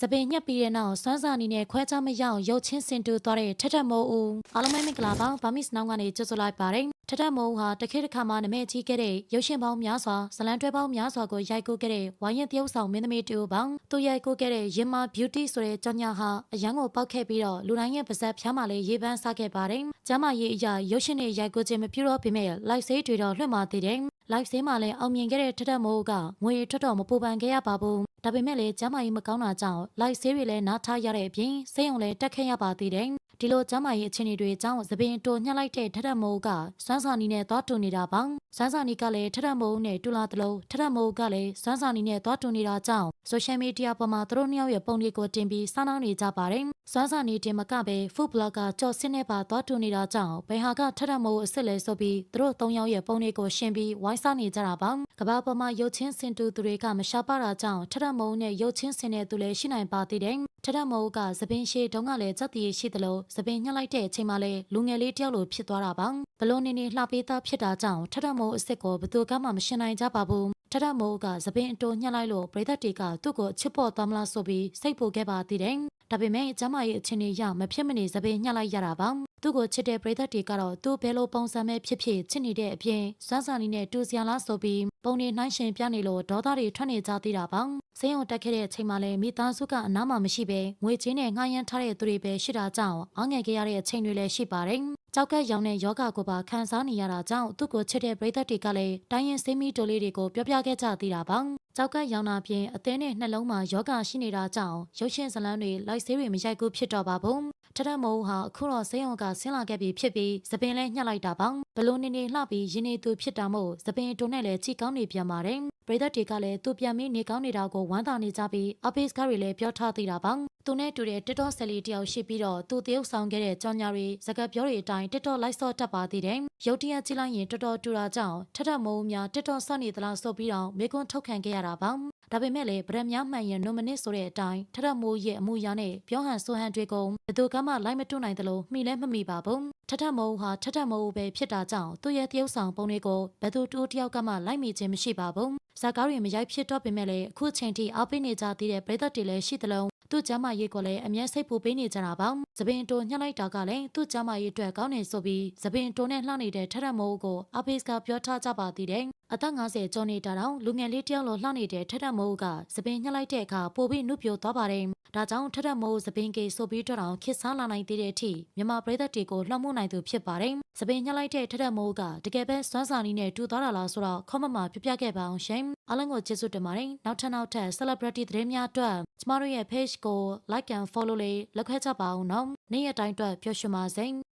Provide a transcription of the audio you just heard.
စပင်ညက်ပြီးတဲ့နောက်စွမ်းစာနီနဲ့ခွဲခြားမရအောင်ရုပ်ချင်းစင်တူသွားတဲ့ထထမိုးဦးအားလုံးပဲမင်္ဂလာပါဗာမစ်နောင်ကနေကြိုဆိုလိုက်ပါတယ်ထထမိုးဦးဟာတခေတ်တစ်ခါမှနမဲကြီးခဲ့တဲ့ရုပ်ရှင်ပေါင်းများစွာဇလံတွဲပေါင်းများစွာကိုရိုက်ကူးခဲ့တဲ့ဝိုင်းရင်တရုပ်ဆောင်မင်းသမီးတူပေါင်းသူရိုက်ကူးခဲ့တဲ့ရင်မာ beauty ဆိုတဲ့ကြောင်ညာဟာအရန်ကိုပောက်ခဲ့ပြီးတော့လူတိုင်းရဲ့ပါဇက်ဖျားမှလည်းရေးပန်းစားခဲ့ပါတယ်ကျမ်းမာရေးအရာရုပ်ရှင်နဲ့ရိုက်ကူးခြင်းမပြုတော့ပေမဲ့ live ဆေးတွေတော့လွှင့်မာသေးတယ် live ဆေးမှာလည်းအောင်မြင်ခဲ့တဲ့ထထမိုးကငွေထွက်တော့မပူပန်ခဲ့ရပါဘူးဒါပေမဲ့လည်းကျမ်းမာရေးမကောင်းတာကြောင့် live ဆေးတွေလည်းနားထားရတဲ့အပြင်စိတ်ုံလည်းတက်ခဲ့ရပါသေးတယ်ဒီလိုကျမ်းမာရေးအခြေအနေတွေအကြောင်းသပင်တိုညှက်လိုက်တဲ့ထထမိုးကစွမ်းစာနီနဲ့သွားတူနေတာပါစွမ်းစာနီကလည်းထထမိုးနဲ့တူလာတလို့ထထမိုးကလည်းစွမ်းစာနီနဲ့သွားတူနေတာကြောင့် social media ပေါ်မှာသူတို့နှစ်ယောက်ရဲ့ပုံတွေကိုတင်ပြီးစောင်းနှောင်းနေကြပါတယ်စွမ်းစာနီတင်မကပဲ food blogger ကြော်စင်းနဲ့ပါသွားတူနေတာကြောင့်ဘယ်ဟာကထထမိုးအစ်စ်လဲဆိုပြီးသူတို့သုံးယောက်ရဲ့ပုံတွေကိုရှင်းပြီးဝိုင်းစားနေကြတာပါကဘာပေါ်မှာရုပ်ချင်းစင်တူသူတွေကမရှာပါတာကြောင့်ထထမိုးနဲ့ရုပ်ချင်းစင်တဲ့သူလည်းရှိနိုင်ပါသေးတယ်ထထမိုးကသပင်ရှည်တုံးကလည်းစက်တည်ရှိသလိုသပင်ညှက်လိုက်တဲ့အချိန်မှလည်းလူငယ်လေးတယောက်လိုဖြစ်သွားတာပါဘလို့နေနေလှပေးသားဖြစ်တာကြောင့်ထထမိုးအစ်စ်ကိုဘယ်သူကမှမရှင်းနိုင်ကြပါဘူးထထမိုးကသပင်အတိုညှက်လိုက်လို့ပရိသတ်တွေကသူ့ကိုချစ်ဖို့သွားမလားဆိုပြီးစိတ်ပူခဲ့ပါသေးတယ်ဒါပေမဲ့ကျမရဲ့အချင်းကြီးရမဖြစ်မနေသပင်ညှက်လိုက်ရတာပါ သူ့ကိုချစ်တဲ့ပရိသတ်တွေကတော့သူ့ဘဲလိုပုံစံမဲ့ဖြစ်ဖြစ်ချစ်နေတဲ့အပြင်စွမ်းစာနီနဲ့တူစရာလားဆိုပြီးပုံနေနှိုင်းရှင်ပြနေလို့ဒေါသတွေထွက်နေကြသေးတာပါစိတ်ုံတက်ခဲ့တဲ့အချိန်မှလည်းမိသားစုကအနားမှာမရှိပဲငွေချင်းနဲ့ငှားရမ်းထားတဲ့သူတွေပဲရှိတာကြောင့်အားငယ်ခဲ့ရတဲ့အချိန်တွေလည်းရှိပါတယ်ကြောက်ကက်ရောင်တဲ့ယောဂကိုပါခံစားနေရတာကြောင့်သူ့ကိုချစ်တဲ့ပရိသတ်တွေကလည်းတိုင်းရင်စိမ့်မီတိုလေးတွေကိုပြောပြခဲ့ကြသေးတာပါ ကြောက်ကက်ရောင်တာပြင်အသေးနဲ့နှလုံးမှာယောဂရှိနေတာကြောင့်ရုပ်ရှင်ဇာတ်လမ်းတွေလိုက်ဆေးတွေမရိုက်ကူးဖြစ်တော့ပါဘူးထထမိုးဟာအခုတော့ဆေးရုံကဆင်းလာခဲ့ပြီဖြစ်ပြီးသပင်လဲညှက်လိုက်တာပါဘလို့နေနေလှပြီးရင်းနေသူဖြစ်တာမို့သပင်တုံနဲ့လည်းကြည်ကောင်းနေပြန်ပါတယ်ပရိသတ်တွေကလည်းသူပြန်ပြီးနေကောင်းနေတာကိုဝမ်းသာနေကြပြီးအပိစကားတွေလည်းပြောထားသေးတာပါ သူနဲ့တူတဲ့ TikTok ဆယ်လီတယောက်ရှိပြီးတော့သူတရုပ်ဆောင်ခဲ့တဲ့ကြောင်ညာတွေစကားပြောတွေအတိုင်း TikTok လိုက်ဆော့တတ်ပါသေးတယ်ရုတ်တရက်ကြည့်လိုက်ရင်တော်တော်တူတာကြောင့်ထထမိုးများ TikTok ဆော့နေသလားဆိုပြီးတော့မေကွန်းထုတ်ခံခဲ့ရတာပါဒါပေမဲ့လည်းဗရမများမှန်ရင်နိုမနစ်ဆိုတဲ့အတိုင်းထထမိုးရဲ့အမှုရာနဲ့ပြောဟန်ဆိုဟန်တွေကိုဘယ်သူကမှလိုက်မတွနိုင်သလိုမှီလဲမမိပါဘူးထထမိုးဟာထထမိုးပဲဖြစ်တာကြောင့်သူ့ရဲ့တရုပ်ဆောင်ပုံတွေကိုဘယ်သူတူတယောက်ကမှလိုက်မိခြင်းမရှိပါဘူးဇာကားတွေမရိုက်ဖြစ်တော့ပေမဲ့လည်းအခုချိန်ထိအားပေးနေကြသေးတဲ့ပရိသတ်တွေလည်းရှိသလုံး သူ့ကျမ်းမာရေးကိုလည်းအမြဲစိတ်ပူပေးနေကြတာပါ။သပင်တိုညှက်လိုက်တာကလည်းသူ့ကျမ်းမာရေးအတွက်ကောင်းနေဆိုပြီးသပင်တိုနဲ့လှနေတဲ့ထထမိုးကိုအဖေးကပြောထားကြပါသေးတယ်။အသက်50ကျော်နေတာတောင်လူငယ်လေးတယောက်လိုလှနေတဲ့ထထမိုးကသပင်ညှက်လိုက်တဲ့အခါပိုပြီးနှုတ်ပြသွားပါတယ်။ဒါကြောင့်ထထမိုးသပင်ကေဆိုပြီးတော့ခစ်ဆားလာနိုင်သေးတဲ့အထိမြန်မာပရိသတ်တွေကိုလွှမ်းမိုးနိုင်သူဖြစ်ပါတယ်။သပင်ညှက်လိုက်တဲ့ထထမိုးကတကယ်ပဲစွမ်းစာနီးနဲ့တူသွားတာလားဆိုတော့ခေါမမပြပြခဲ့ပါအောင်ရှင်။ အားလုံးကိုကျေးဇူးတင်ပါတယ်။နောက်ထပ်နောက်ထပ် celebrity သတင်းများအတွက်ကျမတို့ရဲ့ page ကို like and follow လေးလုပ်ခဲ့ကြပါအောင်နော်။နေ့ရက်တိုင်းအတွက်ပျော်ရွှင်ပါစေ။